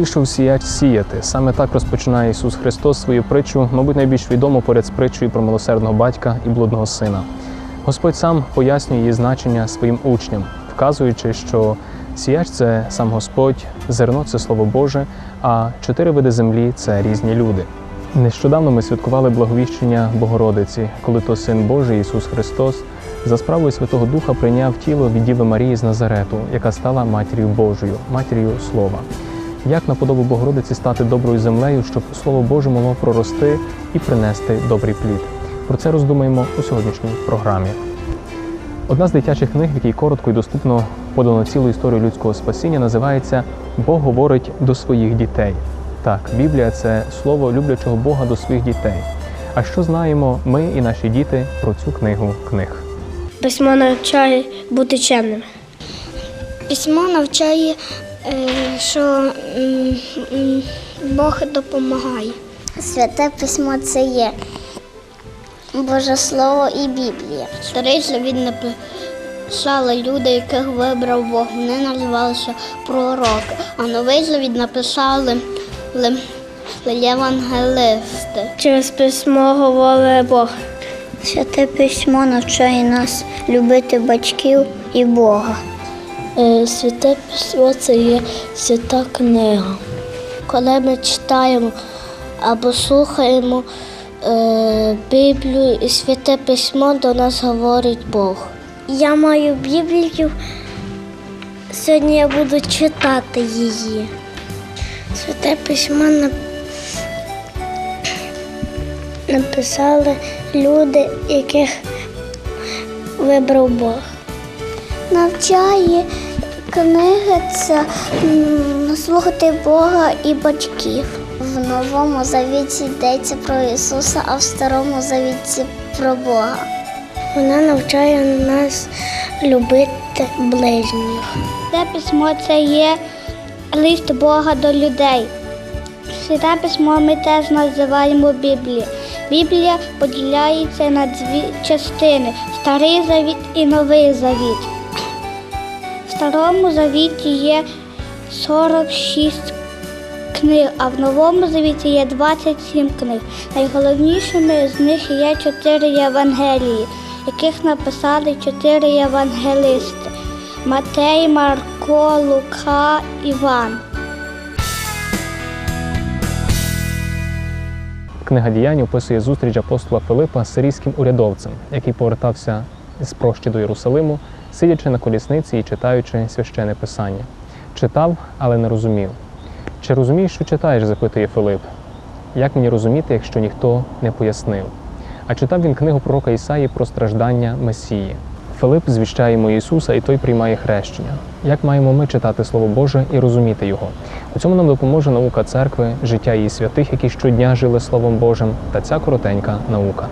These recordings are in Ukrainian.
Вийшов сіяч сіяти. Саме так розпочинає Ісус Христос свою притчу, мабуть, найбільш відому поряд з притчою про милосердного батька і блудного сина. Господь сам пояснює її значення своїм учням, вказуючи, що сіяч це сам Господь, зерно це Слово Боже, а чотири види землі це різні люди. Нещодавно ми святкували благовіщення Богородиці, коли то Син Божий Ісус Христос за справою Святого Духа прийняв тіло від Діви Марії з Назарету, яка стала матір'ю Божою, матір'ю Слова. Як на подобу Богородиці стати доброю землею, щоб Слово Боже могло прорости і принести добрий плід? Про це роздумаємо у сьогоднішній програмі. Одна з дитячих книг, в якій коротко і доступно подано цілу історію людського спасіння, називається Бог говорить до своїх дітей. Так, Біблія це слово люблячого Бога до своїх дітей. А що знаємо ми і наші діти про цю книгу книг? Письмо навчає бути чемним. Письмо навчає, що м, м, Бог допомагає. Святе письмо це є Боже Слово і Біблія. Старий завіт написали люди, яких вибрав Бог. Вони називалися пророки. А новий завіт написали ли- ли- євангелисти. Через письмо говорить Бог. Святе письмо навчає нас любити батьків і Бога. Е, Святе письмо це є свята книга. Коли ми читаємо або слухаємо е, Біблію і святе письмо, до нас говорить Бог. Я маю Біблію. Сьогодні я буду читати її. Святе письмо написали люди, яких вибрав Бог. Навчає книги це слухати Бога і батьків. В новому завіті йдеться про Ісуса, а в старому завіті про Бога. Вона навчає нас любити ближніх. Це письмо це є лист Бога до людей. Святе письмо ми теж називаємо Біблія. Біблія поділяється на дві частини Старий Завіт і Новий Завіт. Старому Завіті є 46 книг, а в Новому Завіті є 27 книг. Найголовнішими з них є чотири Євангелії, яких написали чотири євангелисти Матей, Марко, Лука, Іван. Книга діянь описує зустріч апостола Филипа з сирійським урядовцем, який повертався з прощі до Єрусалиму, сидячи на колісниці і читаючи священне писання. Читав, але не розумів. Чи розумієш, що читаєш? запитує Филип. Як мені розуміти, якщо ніхто не пояснив? А читав він книгу пророка Ісаї про страждання Месії. Филип звіщає йому Ісуса, і той приймає хрещення. Як маємо ми читати Слово Боже і розуміти його? У цьому нам допоможе наука церкви, життя її святих, які щодня жили Словом Божим, та ця коротенька наука.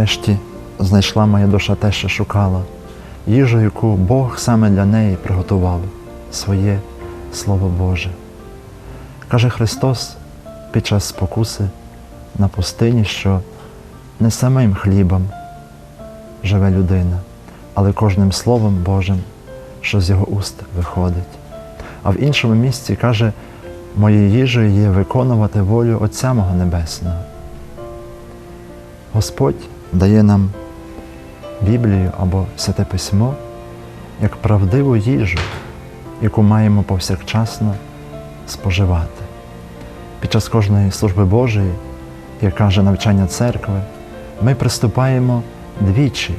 Нарешті знайшла моя душа те, що шукала, їжу, яку Бог саме для неї приготував своє Слово Боже. Каже Христос під час спокуси на пустині, що не самим хлібом живе людина, але кожним Словом Божим, що з його уст виходить. А в іншому місці каже, моєю їжею є виконувати волю Отця мого Небесного. Господь дає нам Біблію або Святе Письмо як правдиву їжу, яку маємо повсякчасно споживати. Під час кожної служби Божої, як каже навчання церкви, ми приступаємо двічі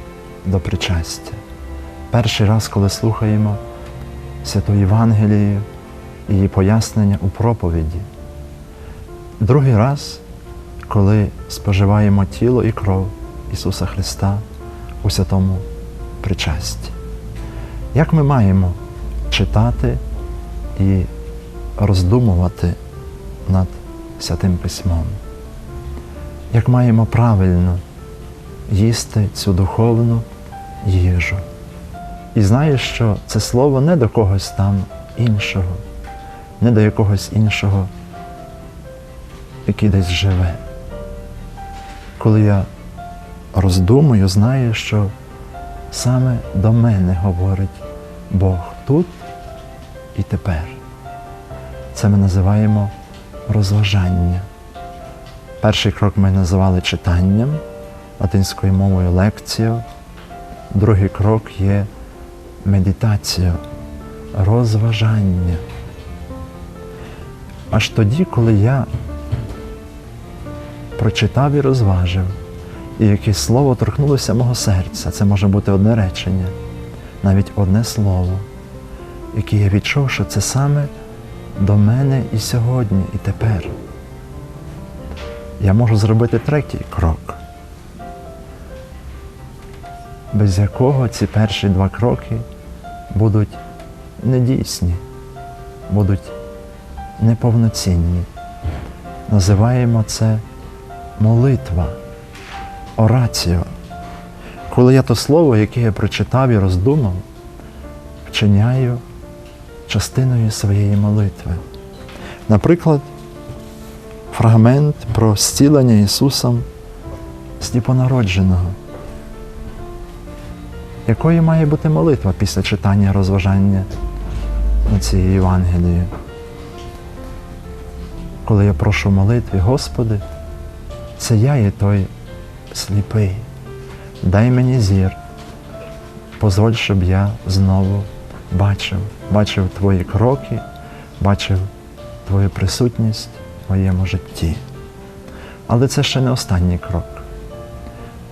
до причастя. Перший раз, коли слухаємо Святу Євангелію і її пояснення у проповіді. Другий раз, коли споживаємо тіло і кров Ісуса Христа у святому причасті. Як ми маємо читати і роздумувати над Святим Письмом? Як маємо правильно їсти цю духовну їжу? І знаєш, що це слово не до когось там іншого, не до якогось іншого, який десь живе. Коли я роздумую, знаю, що саме до мене говорить Бог тут і тепер. Це ми називаємо розважання. Перший крок ми називали читанням, латинською мовою лекцією. Другий крок є медитація, розважання. Аж тоді, коли я прочитав і розважив, і якесь слово торкнулося мого серця, це може бути одне речення, навіть одне слово, яке я відчув, що це саме до мене і сьогодні, і тепер. Я можу зробити третій крок, без якого ці перші два кроки будуть недійсні, будуть неповноцінні. Називаємо це молитва, ораціо. Коли я то слово, яке я прочитав і роздумав, вчиняю частиною своєї молитви. Наприклад, фрагмент про зцілення Ісусом Стіпонародженого. Якою має бути молитва після читання розважання на цієї Євангелії? Коли я прошу в молитві, Господи, це я є той сліпий. Дай мені зір, позволь, щоб я знову бачив, бачив Твої кроки, бачив Твою присутність в моєму житті. Але це ще не останній крок.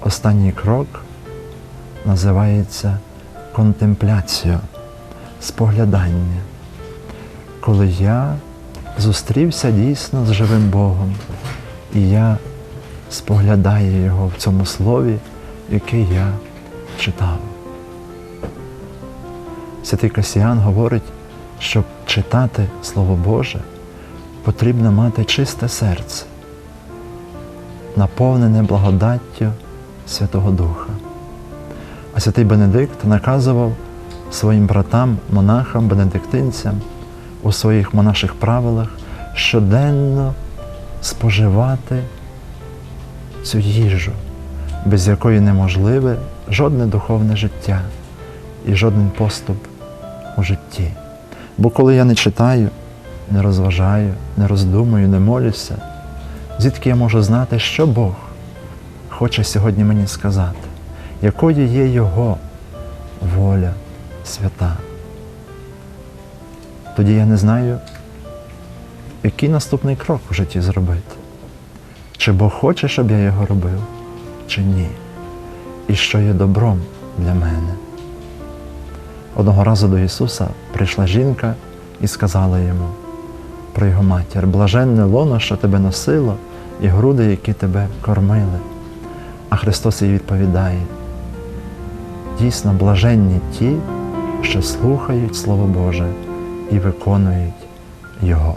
Останній крок називається контемпляція, споглядання, коли я зустрівся дійсно з живим Богом, і я споглядаю Його в цьому слові, яке я читав. Святий Касіян говорить, щоб читати Слово Боже, потрібно мати чисте серце, наповнене благодаттю Святого Духа. А святий Бенедикт наказував своїм братам, монахам, бенедиктинцям у своїх монаших правилах щоденно споживати цю їжу, без якої неможливе жодне духовне життя і жоден поступ у житті. Бо коли я не читаю, не розважаю, не роздумую, не молюся, звідки я можу знати, що Бог хоче сьогодні мені сказати, якою є Його воля свята. Тоді я не знаю, який наступний крок у житті зробити. Чи Бог хоче, щоб я його робив, чи ні. І що є добром для мене. Одного разу до Ісуса прийшла жінка і сказала йому про його матір, блаженне лоно, що тебе носило, і груди, які тебе кормили. А Христос їй відповідає: дійсно блаженні ті, що слухають Слово Боже і виконують Його.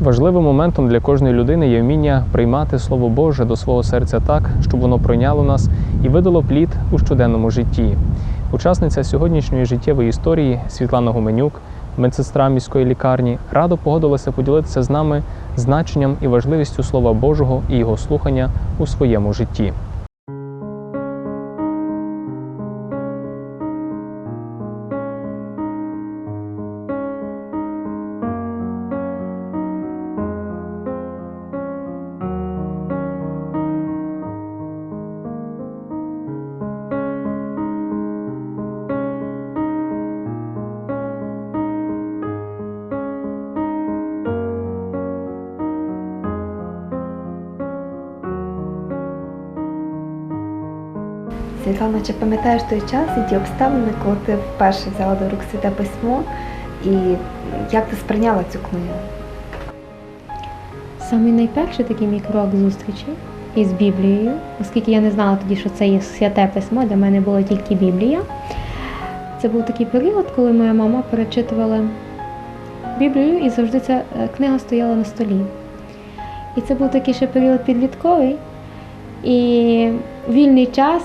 Важливим моментом для кожної людини є вміння приймати Слово Боже до свого серця так, щоб воно пройняло нас і видало плід у щоденному житті. Учасниця сьогоднішньої життєвої історії Світлана Гуменюк, медсестра міської лікарні, радо погодилася поділитися з нами значенням і важливістю Слова Божого і його слухання у своєму житті. Світлана, чи пам'ятаєш той час і ті обставини, коли ти вперше взяла до рук святе письмо, і як ти сприйняла цю книгу? Саме найперший такий мій крок зустрічі із Біблією, оскільки я не знала тоді, що це є святе письмо, для мене була тільки Біблія. Це був такий період, коли моя мама перечитувала Біблію, і завжди ця е, книга стояла на столі. І це був такий ще період підлітковий. І вільний час,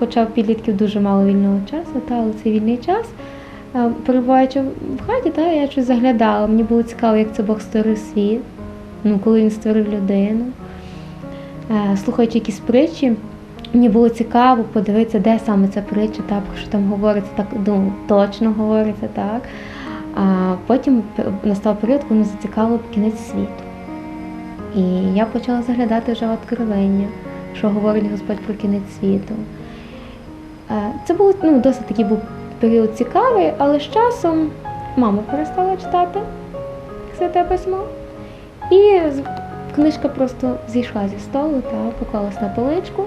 хоча в підлітків дуже мало вільного часу, та, але цей вільний час, перебуваючи в хаті, та, я щось заглядала. Мені було цікаво, як це Бог створив світ, ну, коли він створив людину. Е, Слухаючи якісь притчі, мені було цікаво подивитися, де саме ця притча, та, про що там говориться, так ну, точно говориться, так. А потім настав період, коли мене зацікавило кінець світу. І я почала заглядати вже откровення, що говорить Господь про кінець світу. Е, Це був ну, досить такий був період цікавий, але з часом мама перестала читати святе письмо. І книжка просто зійшла зі столу та поклалась на поличку.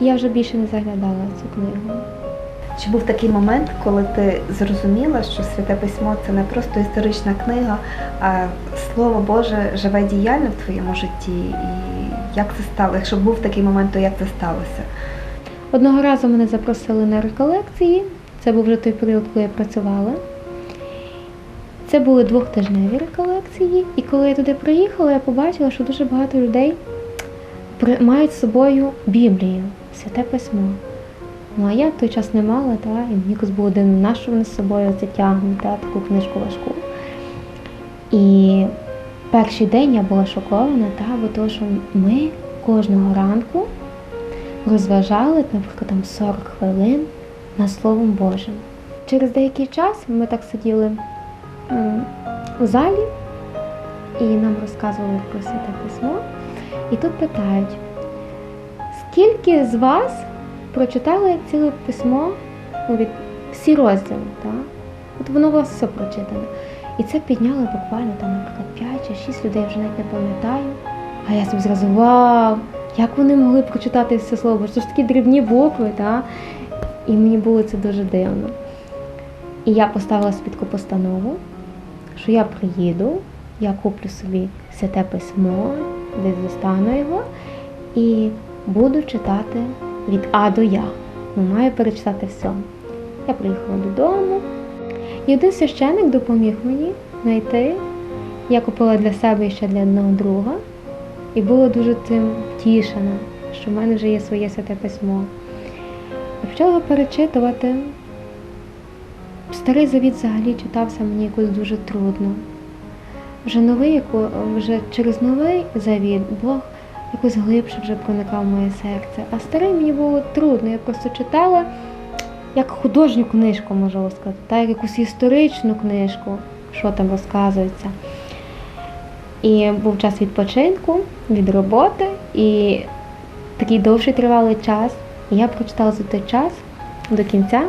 Я вже більше не заглядала цю книгу. Чи був такий момент, коли ти зрозуміла, що святе письмо це не просто історична книга, а Слово Боже живе діяльно в твоєму житті? І як це стало? Якщо був такий момент, то як це сталося? Одного разу мене запросили на реколекції. Це був вже той період, коли я працювала. Це були двохтижневі реколекції, і коли я туди приїхала, я побачила, що дуже багато людей мають з собою Біблію, святе письмо. Ну а я в той час не мала, та, і мені якось було дивно, на що вони з собою це та, таку книжку важку. І перший день я була шокована, та, бо того, що ми кожного ранку розважали, наприклад, там 40 хвилин над Словом Божим. Через деякий час ми так сиділи у залі і нам розказували про святе письмо. І тут питають, скільки з вас прочитали ціле письмо, від, всі розділи, так? От воно у вас все прочитане. І це підняли буквально там, наприклад, 5 чи 6 людей, я вже навіть не пам'ятаю. А я собі зразу вау! Як вони могли прочитати все слово? Це ж такі дрібні букви, та? І мені було це дуже дивно. І я поставила собі постанову, що я приїду, я куплю собі святе письмо, десь достану його і буду читати від А до Я. Ну, маю перечитати все. Я приїхала додому, і один священик допоміг мені знайти. Я купила для себе і ще для одного друга. І була дуже тим втішена, що в мене вже є своє святе письмо. Я почала перечитувати. Старий завіт взагалі читався мені якось дуже трудно. Вже новий, вже через новий завіт Бог якось глибше вже проникав в моє серце. А старий мені було трудно. Я просто читала як художню книжку, можу сказати, та як якусь історичну книжку, що там розказується. І був час відпочинку від роботи, і такий довший тривалий час. І я прочитала за той час до кінця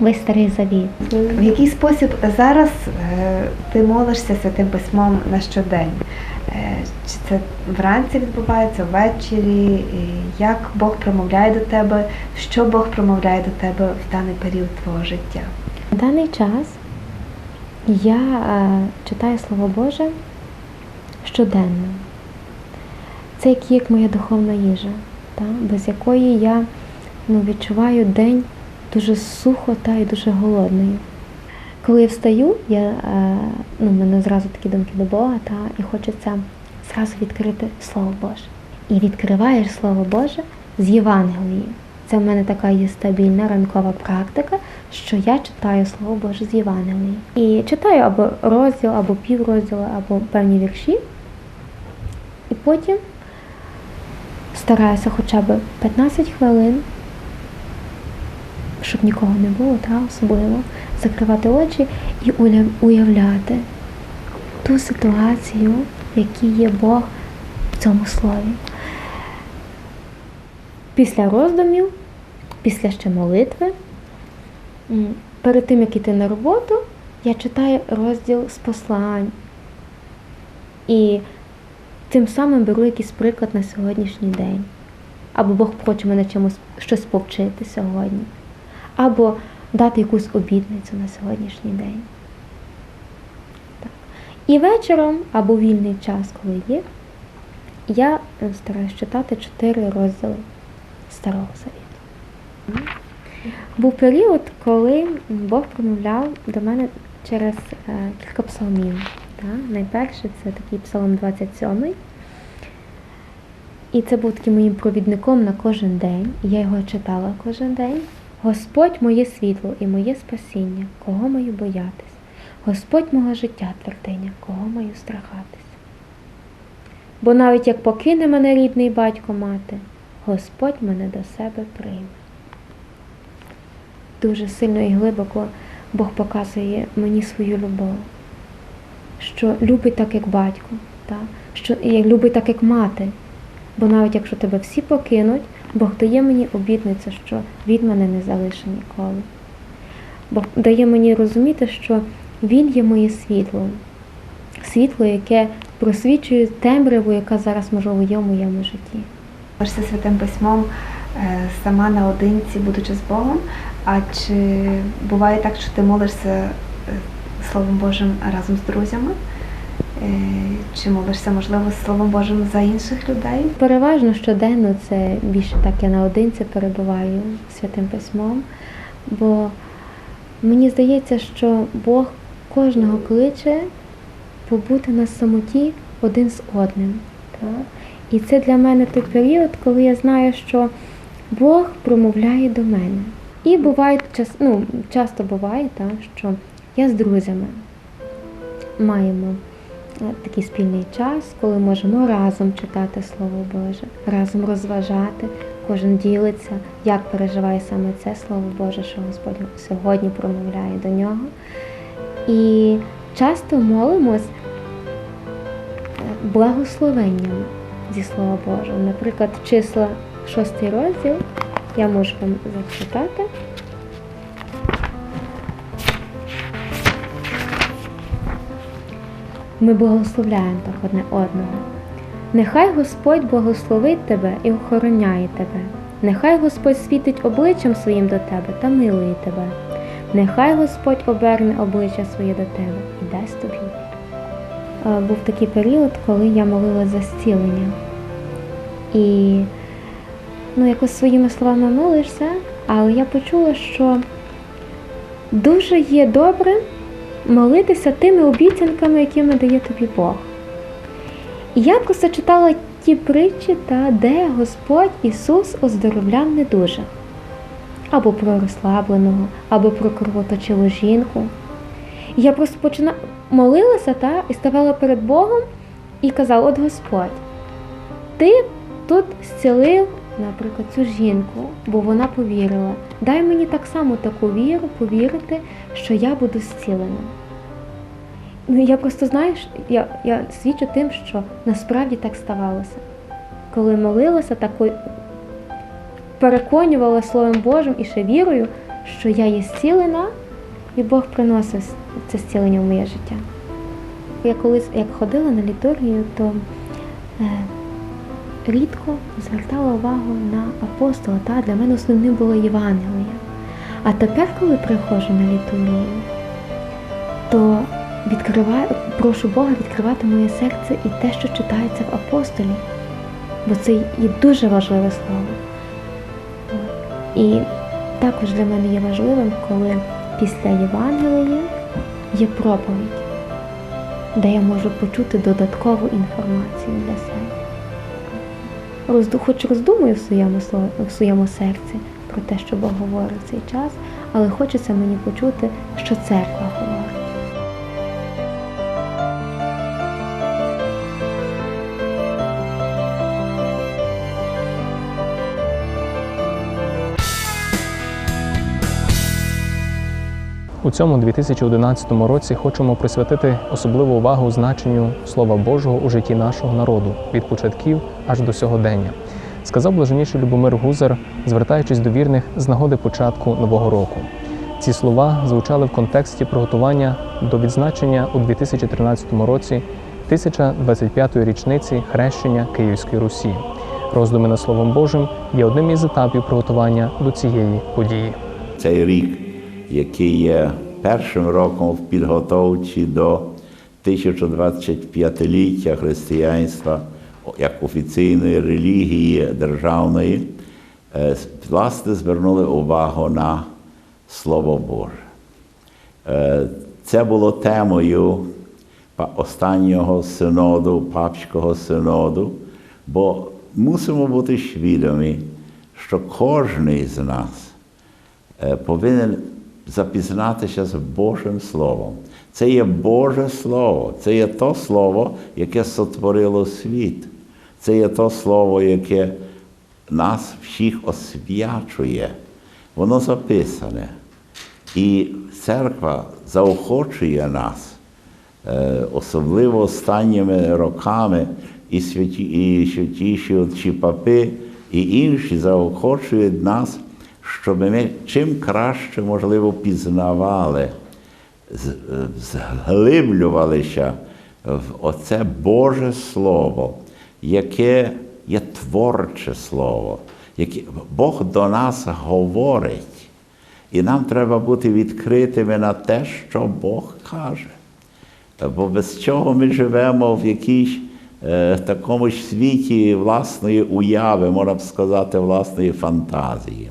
весь старий завіт. В який спосіб зараз е, ти молишся святим письмом на щодень? Е, Чи це вранці відбувається, ввечері? І Як Бог промовляє до тебе? Що Бог промовляє до тебе в даний період твого життя? На даний час я е, читаю Слово Боже щоденно. Це як, як моя духовна їжа, та? без якої я ну, відчуваю день дуже сухо та і дуже голодною. Коли я встаю, я, е, ну, в мене зразу такі думки до Бога, та, і хочеться зразу відкрити Слово Боже. І відкриваєш Слово Боже з Євангелії. Це в мене така є стабільна ранкова практика, що я читаю Слово Боже з Євангелії. І читаю або розділ, або піврозділу, або певні вірші. Потім стараюся хоча б 15 хвилин, щоб нікого не було, та, особливо, закривати очі і уявляти ту ситуацію, в якій є Бог в цьому слові. Після роздумів, після ще молитви, перед тим, як іти на роботу, я читаю розділ з послань. І тим самим беру якийсь приклад на сьогоднішній день. Або Бог хоче мене чомусь щось повчити сьогодні, або дати якусь обітницю на сьогоднішній день. Так. І вечором, або вільний час, коли є, Я е, стараюсь читати чотири розділи Старого Завіту. Був період, коли Бог промовляв до мене через е, кілька псалмів. Найперше це такий псалом 27. І це був таким моїм провідником на кожен день. І я його читала кожен день. Господь моє світло і моє спасіння, кого маю боятись? Господь мого життя твердиня, кого маю страхатись? Бо навіть як покине мене рідний батько мати, Господь мене до себе прийме. Дуже сильно і глибоко Бог показує мені свою любов, що любить так, як батько, та? що любить так, як мати. Бо навіть якщо тебе всі покинуть, Бог дає мені обітницю, що Він мене не залишить ніколи. Бог дає мені розуміти, що Він є моє світло, світло, яке просвічує темряву, яка зараз можливо є в моєму житті. Молишся святим письмом е, сама наодинці, будучи з Богом. А чи буває так, що ти молишся е, Словом Божим разом з друзями? Е, Чи молишся, можливо, Словом Божим за інших людей? Переважно щоденно це більше так я наодинці перебуваю святим письмом, бо мені здається, що Бог кожного кличе побути на самоті один з одним. Так? І це для мене той період, коли я знаю, що Бог промовляє до мене. І буває час, ну, часто буває, так, що я з друзями маємо е, такий спільний час, коли можемо разом читати Слово Боже, разом розважати. Кожен ділиться, як переживає саме це Слово Боже, що Господь сьогодні промовляє до нього. І часто молимось е, благословеннями зі Слова Божого. Наприклад, числа 6 розділ я можу вам зачитати. Ми благословляємо так одне одного. Нехай Господь благословить тебе і охороняє тебе. Нехай Господь світить обличчям своїм до тебе та милує тебе. Нехай Господь оберне обличчя своє до тебе і дасть тобі. Е, Був такий період, коли я молила за зцілення. І ну, якось своїми словами молишся, але я почула, що дуже є добре молитися тими обіцянками, якими дає тобі Бог. І я просто читала ті притчі, та, де Господь Ісус оздоровляв недужих. Або про розслабленого, або про кровоточиву жінку. І я просто почина... молилася та, і ставала перед Богом і казала, от Господь, ти тут зцілив, наприклад, цю жінку, бо вона повірила. Дай мені так само таку віру, повірити, що я буду зцілена. Ну, я просто знаєш, я, я свідчу тим, що насправді так ставалося. Коли молилася, такою переконувала Словом Божим і ще вірою, що я є зцілена, і Бог приносив це зцілення в моє життя. Я колись як ходила на літургію, то е, рідко звертала увагу на апостола. Та для мене основним було Євангеліє. А тепер, коли приходжу на літургію, то відкриваю, прошу Бога відкривати моє серце і те, що читається в апостолі, бо це є дуже важливе слово. І також для мене є важливим, коли після Євангелія є проповідь, де я можу почути додаткову інформацію для себе. Розду, хоч роздумую в своєму, в своєму серці про те, що Бог говорить в цей час, але хочеться мені почути, що церква говорить. У цьому 2011 році хочемо присвятити особливу увагу значенню Слова Божого у житті нашого народу від початків аж до сьогодення. Сказав блаженніший Любомир Гузар, звертаючись до вірних з нагоди початку нового року. Ці слова звучали в контексті приготування до відзначення у 2013 році 1025-ї річниці хрещення Київської Русі. Роздуми над Словом Божим є одним із етапів приготування до цієї події. Цей рік, який є першим роком в підготовці до 1025-ліття християнства, як офіційної релігії державної, е, власне звернули увагу на Слово Боже. Е, Це було темою останнього синоду, папського синоду, бо мусимо бути свідомі, що кожен з нас е, повинен запізнатися з Божим Словом. Це є Боже Слово, це є то Слово, яке сотворило світ. Це є то Слово, яке нас всіх освячує. Воно записане. І церква заохочує нас, е, особливо останніми роками, і святі, і святіші отчі папи, і інші заохочують нас, щоб ми чим краще, можливо, пізнавали, зглиблювалися в оце Боже Слово, яке є творче Слово, яке Бог до нас говорить. І нам треба бути відкритими на те, що Бог каже. Бо без чого ми живемо в якійсь е, такому ж світі власної уяви, можна б сказати, власної фантазії.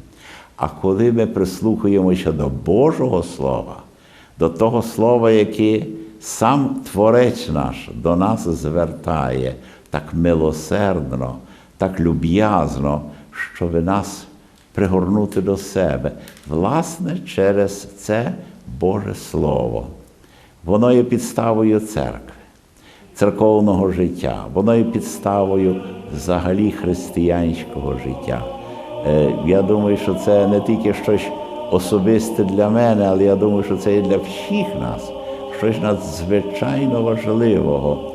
А коли ми прислухаємося до Божого Слова, до того Слова, яке сам Творець наш до нас звертає так милосердно, так люб'язно, щоб нас пригорнути до себе, власне, через це Боже Слово. Воно є підставою церкви, церковного життя, воно є підставою взагалі християнського життя. Е, Я думаю, що це не тільки щось особисте для мене, але я думаю, що це і для всіх нас, щось надзвичайно важливого,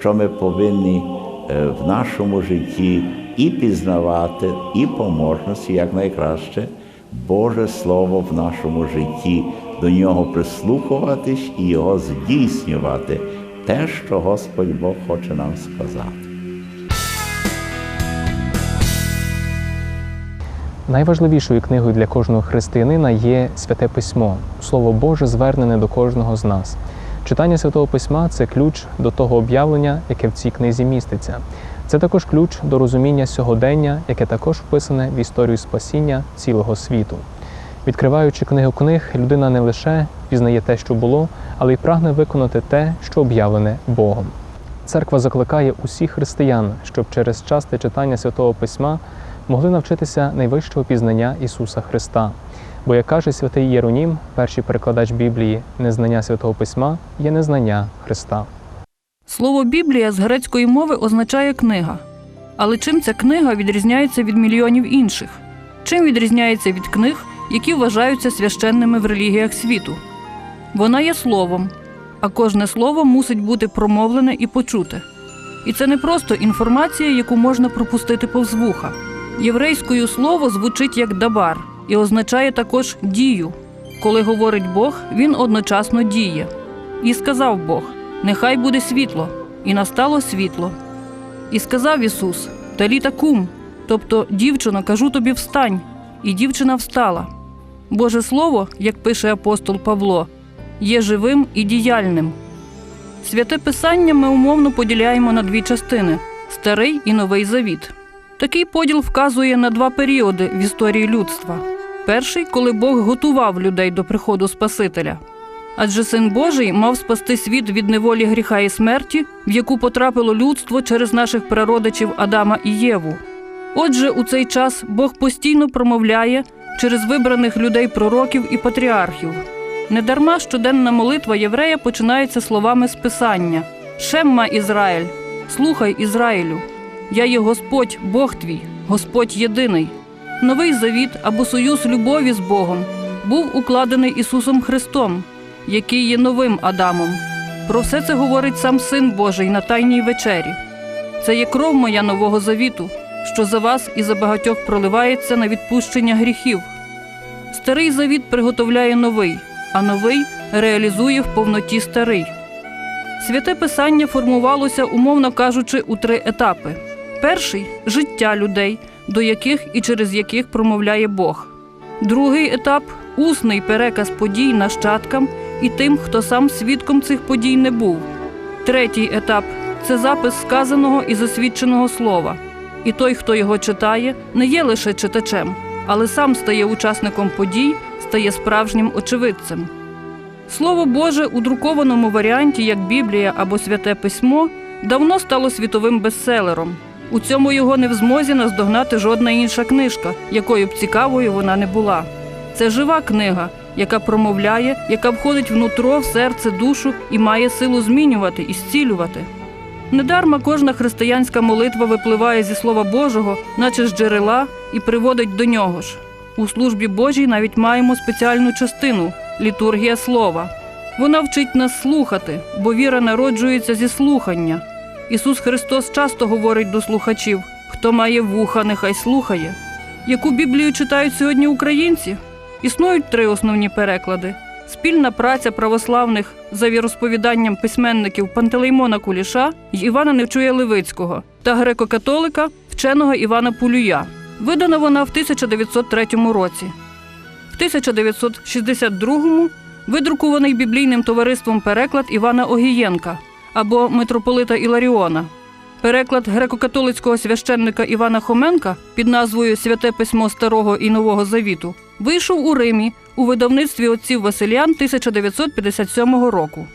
що ми повинні е, в нашому житті і пізнавати, і по можності якнайкраще Боже Слово в нашому житті, до нього прислухуватись і його здійснювати, те, що Господь Бог хоче нам сказати. Найважливішою книгою для кожного християнина є святе письмо, слово Боже, звернене до кожного з нас. Читання святого письма це ключ до того об'явлення, яке в цій книзі міститься. Це також ключ до розуміння сьогодення, яке також вписане в історію спасіння цілого світу. Відкриваючи книгу книг, людина не лише пізнає те, що було, але й прагне виконати те, що об'явлене Богом. Церква закликає усіх християн, щоб через часте читання святого письма могли навчитися найвищого пізнання Ісуса Христа. Бо, як каже святий Єронім, перший перекладач Біблії, незнання святого письма є незнання Христа. Слово Біблія з грецької мови означає книга. Але чим ця книга відрізняється від мільйонів інших? Чим відрізняється від книг, які вважаються священними в релігіях світу? Вона є словом, а кожне слово мусить бути промовлене і почуте. І це не просто інформація, яку можна пропустити повз вуха. Єврейською слово звучить як дабар і означає також дію. Коли говорить Бог, він одночасно діє. І сказав Бог: Нехай буде світло, і настало світло. І сказав Ісус: Таліта кум, тобто, дівчино, кажу тобі, встань, і дівчина встала. Боже Слово, як пише апостол Павло, є живим і діяльним. Святе Писання ми умовно поділяємо на дві частини старий і новий завіт. Такий поділ вказує на два періоди в історії людства. Перший, коли Бог готував людей до приходу Спасителя. Адже син Божий мав спасти світ від неволі гріха і смерті, в яку потрапило людство через наших прародичів Адама і Єву. Отже, у цей час Бог постійно промовляє через вибраних людей пророків і патріархів. Недарма щоденна молитва єврея починається словами з Писання Шемма Ізраїль, слухай Ізраїлю, я є Господь, Бог твій, Господь єдиний. Новий завіт або союз любові з Богом був укладений Ісусом Христом, який є новим Адамом. Про все це говорить сам Син Божий на Тайній вечері. Це є кров моя нового завіту, що за вас і за багатьох проливається на відпущення гріхів. Старий завіт приготовляє новий, а новий реалізує в повноті старий. Святе писання формувалося, умовно кажучи, у три етапи: перший життя людей, до яких і через яких промовляє Бог. Другий етап усний переказ подій нащадкам і тим, хто сам свідком цих подій не був. Третій етап це запис сказаного і засвідченого слова. І той, хто його читає, не є лише читачем, але сам стає учасником подій, стає справжнім очевидцем. Слово Боже у друкованому варіанті, як Біблія або Святе Письмо, давно стало світовим бестселером. У цьому його не в змозі наздогнати жодна інша книжка, якою б цікавою вона не була. Це жива книга, яка промовляє, яка входить внутро, в серце, душу і має силу змінювати і зцілювати. Недарма кожна християнська молитва випливає зі Слова Божого, наче з джерела, і приводить до нього ж. У службі Божій навіть маємо спеціальну частину літургія слова. Вона вчить нас слухати, бо віра народжується зі слухання. Ісус Христос часто говорить до слухачів: хто має вуха, нехай слухає. Яку Біблію читають сьогодні українці? Існують три основні переклади: спільна праця православних за віросповіданням письменників Пантелеймона Куліша й Івана Невчуя Левицького та греко-католика вченого Івана Пулюя. Видана вона в 1903 році. В 1962-му видрукований біблійним товариством переклад Івана Огієнка або митрополита Іларіона. Переклад греко-католицького священника Івана Хоменка під назвою Святе письмо Старого і Нового Завіту вийшов у Римі у видавництві отців Василян 1957 року.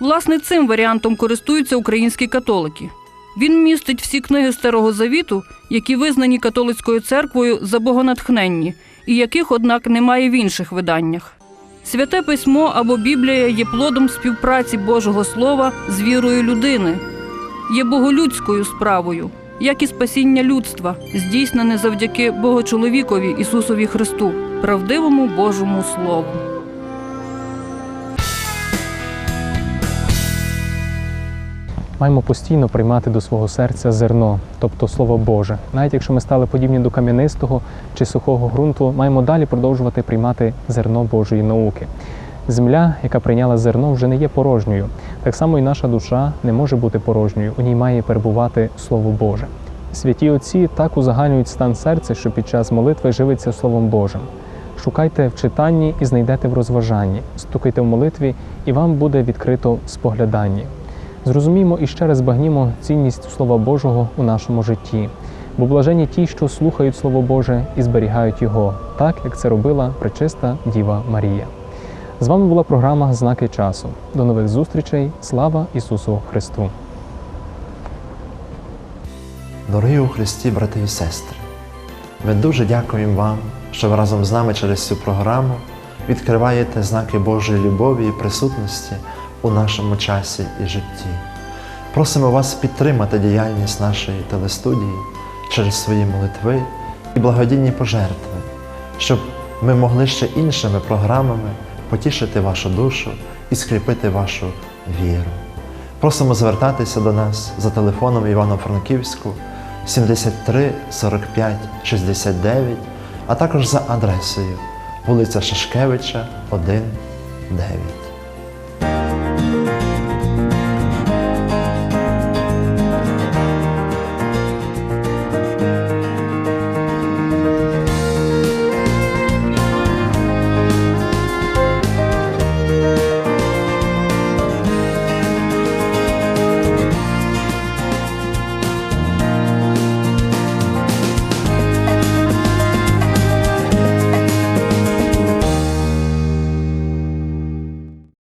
Власне, цим варіантом користуються українські католики. Він містить всі книги Старого Завіту, які визнані католицькою церквою за богонатхненні, і яких, однак, немає в інших виданнях. Святе письмо або Біблія є плодом співпраці Божого Слова з вірою людини, є боголюдською справою, як і спасіння людства, здійснене завдяки Богочоловікові Ісусові Христу, правдивому Божому Слову. Маємо постійно приймати до свого серця зерно, тобто Слово Боже. Навіть якщо ми стали подібні до кам'янистого чи сухого ґрунту, маємо далі продовжувати приймати зерно Божої науки. Земля, яка прийняла зерно, вже не є порожньою. Так само і наша душа не може бути порожньою, у ній має перебувати Слово Боже. Святі отці так узагальнюють стан серця, що під час молитви живиться Словом Божим. Шукайте в читанні і знайдете в розважанні, стукайте в молитві, і вам буде відкрито в спогляданні. Зрозуміємо і ще раз збагнімо цінність Слова Божого у нашому житті, бо блажені ті, що слухають Слово Боже і зберігають його, так як це робила пречиста Діва Марія. З вами була програма Знаки часу. До нових зустрічей. Слава Ісусу Христу! Дорогі у Христі, брати і сестри, ми дуже дякуємо вам, що ви разом з нами через цю програму відкриваєте знаки Божої любові і присутності у нашому часі і житті. Просимо вас підтримати діяльність нашої телестудії через свої молитви і благодійні пожертви, щоб ми могли ще іншими програмами потішити вашу душу і скріпити вашу віру. Просимо звертатися до нас за телефоном Івано-Франківську 73 45 69, а також за адресою вулиця Шашкевича, 1, 9.